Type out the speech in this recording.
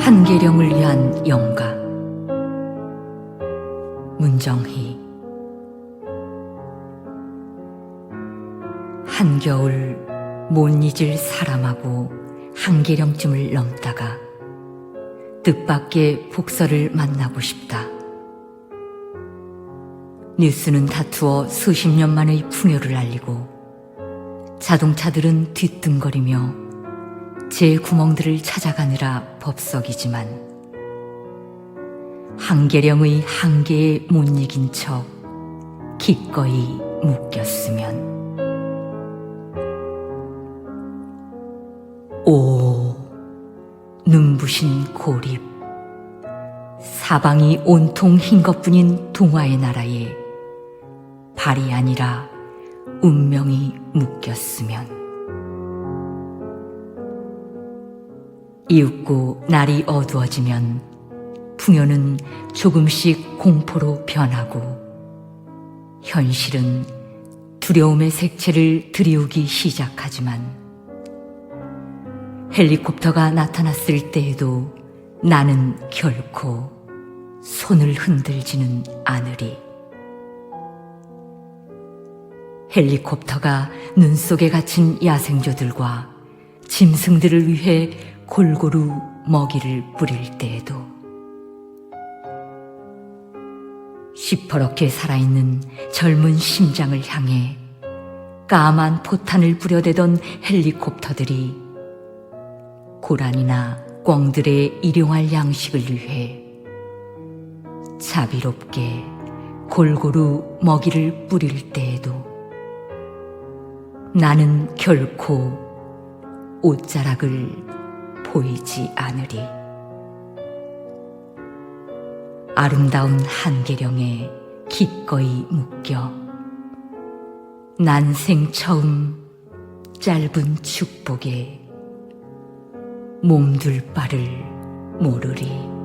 한계령을 위한 영가 문정희 한겨울 못 잊을 사람하고 한계령쯤을 넘다가 뜻밖의 복서를 만나고 싶다. 뉴스는 다투어 수십 년 만의 풍요를 알리고 자동차들은 뒤뚱거리며 제 구멍들을 찾아가느라 법석이지만 한계령의 한계에 못 이긴 척 기꺼이 묶였으면. 오 눈부신 고립. 사방이 온통 흰 것뿐인 동화의 나라에 발이 아니라 운명이 묶였으면 이윽고 날이 어두워지면 풍요는 조금씩 공포로 변하고 현실은 두려움의 색채를 들이우기 시작하지만 헬리콥터가 나타났을 때에도 나는 결코 손을 흔들지는 않으리. 헬리콥터가 눈 속에 갇힌 야생조들과 짐승들을 위해 골고루 먹이를 뿌릴 때에도 시퍼렇게 살아있는 젊은 심장을 향해 까만 포탄을 부려대던 헬리콥터들이 고란이나 꿩들의 일용할 양식을 위해 자비롭게 골고루 먹이를 뿌릴 때에도 나는 결코 옷자락을 보이지 않으리. 아름다운 한계령에 기꺼이 묶여 난생 처음 짧은 축복에 몸둘 바를 모르리.